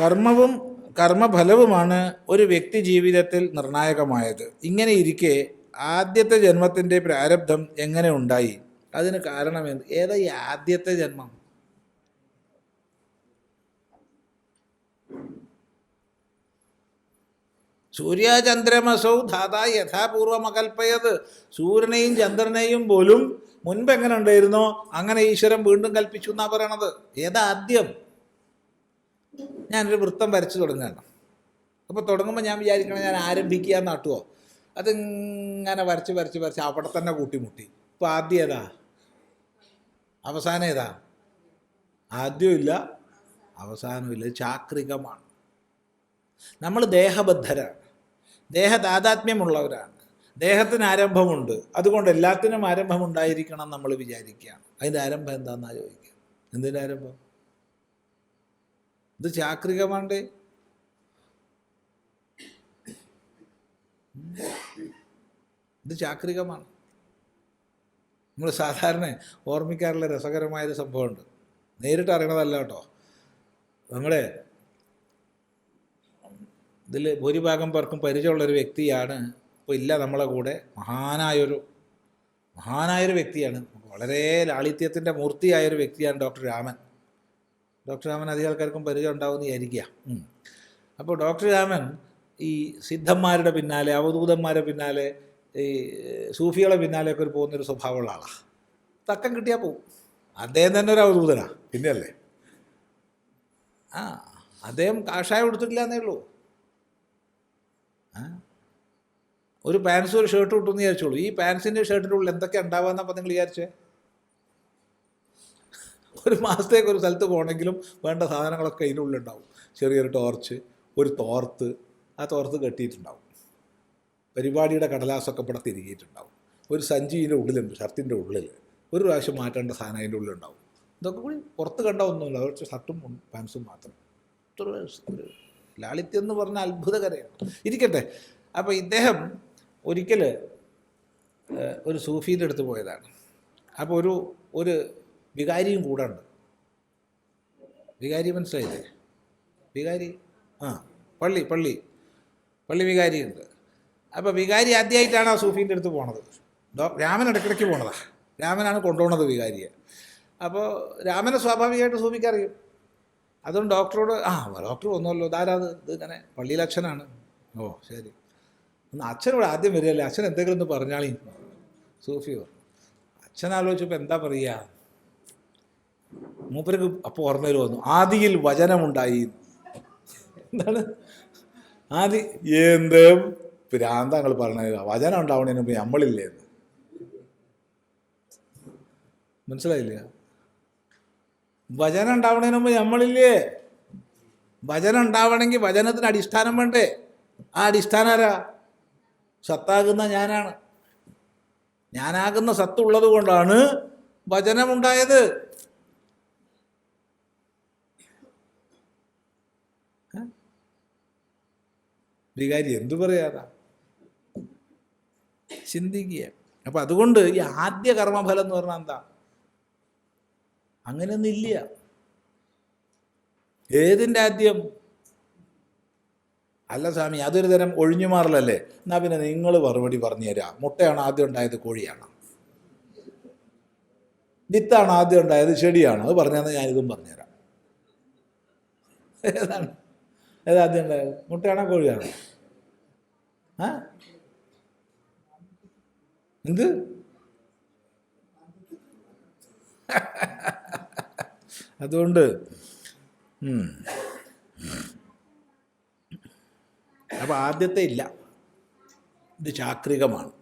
കർമ്മവും കർമ്മഫലവുമാണ് ഒരു വ്യക്തി ജീവിതത്തിൽ നിർണായകമായത്. ഇങ്ങനെ ഇരിക്കെ ആദ്യത്തെ ജന്മത്തിന്റെ പ്രാരബ്ധം എങ്ങനെ ഉണ്ടായി? അതിന് കാരണം എന്ത്? ഏതാ ഈ ആദ്യത്തെ ജന്മം? സൂര്യചന്ദ്രമസൗ ധാതാ യഥാപൂർവമകൽപ്പയത് സൂര്യനെയും ചന്ദ്രനെയും പോലും മുൻപ് എങ്ങനെ ഉണ്ടായിരുന്നോ? അങ്ങനെ ഈശ്വരൻ വീണ്ടും കൽപ്പിച്ചു എന്നാണ് പറയണത്. ഏതാ ആദ്യം? ഞാനൊരു വൃത്തം വരച്ച് തുടങ്ങുകയാണ്. അപ്പോൾ തുടങ്ങുമ്പോൾ ഞാൻ വിചാരിക്കണം ഞാൻ ആരംഭിക്കുക നാട്ടുവോ അതിങ്ങനെ വരച്ച് വരച്ച് വരച്ച് അവിടെ തന്നെ കൂട്ടിമുട്ടി. ഇപ്പോൾ ആദ്യം ഏതാ? അവസാനം ഏതാ? ആദ്യമില്ല അവസാനമില്ല ചാക്രികമാണ്. നമ്മൾ ദേഹബദ്ധരാണ്. ദേഹതാതാത്മ്യമുള്ളവരാണ് ദേഹത്തിന് ആരംഭമുണ്ട്. അതുകൊണ്ട് എല്ലാത്തിനും ആരംഭമുണ്ടായിരിക്കണം നമ്മൾ വിചാരിക്കുകയാണ്. അതിന്റെ ആരംഭം എന്താണെന്നാ ചോദിക്കുക? എന്തിന്റെ ആരംഭം? ഇത് ചാക്രികമാണ്ടേ ഇത് ചാക്രികമാണ് നമ്മൾ സാധാരണ ഓർമ്മിക്കാറുള്ള രസകരമായൊരു സംഭവമുണ്ട്. നേരിട്ട് അറിയണതല്ല കേട്ടോ. നമ്മുടെ ഇതിൽ ഭൂരിഭാഗം പേർക്കും പരിചയമുള്ളൊരു വ്യക്തിയാണ്. ഇപ്പോൾ ഇല്ല നമ്മളെ കൂടെ. മഹാനായൊരു മഹാനായൊരു വ്യക്തിയാണ്. വളരെ ലാളിത്യത്തിന്റെ മൂർത്തിയായൊരു വ്യക്തിയാണ് ഡോക്ടർ രാമൻ. ഡോക്ടർ രാമൻ അധികം ആൾക്കാർക്കും പരിചയം ഉണ്ടാവുമെന്ന് വിചാരിക്കുക. അപ്പോൾ ഡോക്ടർ രാമൻ ഈ സിദ്ധന്മാരുടെ പിന്നാലെ അവധൂതന്മാരുടെ പിന്നാലെ ഈ സൂഫികളെ പിന്നാലെയൊക്കെ ഒരു പോകുന്നൊരു സ്വഭാവമുള്ള ആളാണ് തക്കം കിട്ടിയാൽ പോവും. അദ്ദേഹം തന്നെ ഒരു അവധൂതനാണ് പിന്നെയല്ലേ? ആ അദ്ദേഹം കാഷായം കൊടുത്തിട്ടില്ല എന്നേ ഉള്ളൂ. ആ. ഒരു പാൻസും ഒരു ഷർട്ടും ഇട്ടെന്ന് വിചാരിച്ചോളൂ. ഈ പാൻസിന്റെ ഷർട്ടിന്റെ ഉള്ളിൽ എന്തൊക്കെ ഉണ്ടാവാന്നപ്പോൾ നിങ്ങൾ വിചാരിച്ചേ? ഒരു മാസത്തേക്ക് ഒരു സ്ഥലത്ത് പോകണമെങ്കിലും വേണ്ട സാധനങ്ങളൊക്കെ അതിനുള്ളിലുണ്ടാവും ചെറിയൊരു ടോർച്ച് ഒരു തോർത്ത് ആ തോർത്ത് കെട്ടിയിട്ടുണ്ടാവും. പരിപാടിയുടെ കടലാസൊക്കെ ഇവിടെ തിരികിയിട്ടുണ്ടാവും. ഒരു സഞ്ചിന്റെ ഉള്ളിലുണ്ട് ഷർട്ടിന്റെ ഉള്ളിൽ. ഒരു പ്രാവശ്യം മാറ്റേണ്ട സാധനം അതിന്റെ ഉള്ളിലുണ്ടാവും. ഇതൊക്കെ കൂടി പുറത്ത് കണ്ട ഒന്നുമില്ല. കുറച്ച് ഷർട്ടും പാൻസും മാത്രം. ഒരു ലാളിത്യം എന്ന് പറഞ്ഞാൽ അത്ഭുതകരയാണ് ഇരിക്കട്ടെ. അപ്പോൾ ഇദ്ദേഹം ഒരിക്കൽ ഒരു സൂഫീന്റെ അടുത്ത് പോയതാണ്. അപ്പോൾ ഒരു ഒരു വികാരിയും കൂടെ ഉണ്ട് വികാരി മനസ്സിലായില്ലേ? വികാരി ആ പള്ളി പള്ളി പള്ളി വികാരിയുണ്ട്. അപ്പോൾ വികാരി ആദ്യമായിട്ടാണ് ആ സൂഫീന്റെ അടുത്ത് പോണത്. രാമൻ ഇടയ്ക്കിടയ്ക്ക് പോണതാ. രാമനാണ് കൊണ്ടുപോണത് വികാരിയെ. അപ്പോൾ രാമനെ സ്വാഭാവികമായിട്ട് സൂഫിക്കറിയും. അതുകൊണ്ട് ഡോക്ടറോട് ആ ഡോക്ടർ വന്നല്ലോ ഇതാരാത്? ഇത് ഇങ്ങനെ പള്ളിയിലെ അച്ഛനാണ്. ഓ ശരി. ഒന്ന് അച്ഛനോട് ആദ്യം വരികയല്ലേ? അച്ഛൻ എന്തെങ്കിലും ഒന്ന് പറഞ്ഞാളി. സൂഫി പറഞ്ഞു അച്ഛൻ ആലോചിച്ചപ്പോൾ എന്താ പറയുക മൂപ്പർക്ക് അപ്പോൾ ഓർമ്മയിൽ വന്നു. ആദിയിൽ വചനമുണ്ടായി. എന്താണ്? ആദി എന്ത്? പ്രാന്തങ്ങൾ പറഞ്ഞത് വചനം ഉണ്ടാവണതിന് മുമ്പ് നമ്മളില്ലേ എന്ന്. മനസ്സിലായില്ല? വചനം ഉണ്ടാവണതിന് മുമ്പ് നമ്മളില്ലേ? വചനം ഉണ്ടാവണമെങ്കിൽ വചനത്തിന് അടിസ്ഥാനം വേണ്ടേ? ആ അടിസ്ഥാനം ആരാ? സത്താകുന്ന ഞാനാണ്. ഞാനാകുന്ന സത്തുള്ളത് കൊണ്ടാണ് വചനമുണ്ടായത്. വികാരി എന്തു പറയാതാ ചിന്തിക്കുക. അപ്പം അതുകൊണ്ട് ഈ ആദ്യ കർമ്മഫലം എന്ന് പറഞ്ഞാൽ എന്താ? അങ്ങനെയൊന്നും ഇല്ല. ഏതിന്റെ ആദ്യം? അല്ല സ്വാമി അതൊരു തരം ഒഴിഞ്ഞുമാറലല്ലേ? എന്നാ പിന്നെ നിങ്ങൾ മറുപടി പറഞ്ഞു തരാം. മുട്ടയാണ് ആദ്യം ഉണ്ടായത് കോഴിയാണ്. വിത്താണ് ആദ്യം ഉണ്ടായത് ചെടിയാണ്. അത് പറഞ്ഞാൽ ഞാനിതും പറഞ്ഞുതരാം ഏതാണ്? ഏതാദ്യം ഉണ്ടായത്? മുട്ടയാണോ കോഴിയാണോ? എന്ത്? അതുകൊണ്ട് അപ്പം അപ്പോൾ ആദ്യത്തെ ഇല്ല. ഇത് ചാക്രികമാണ്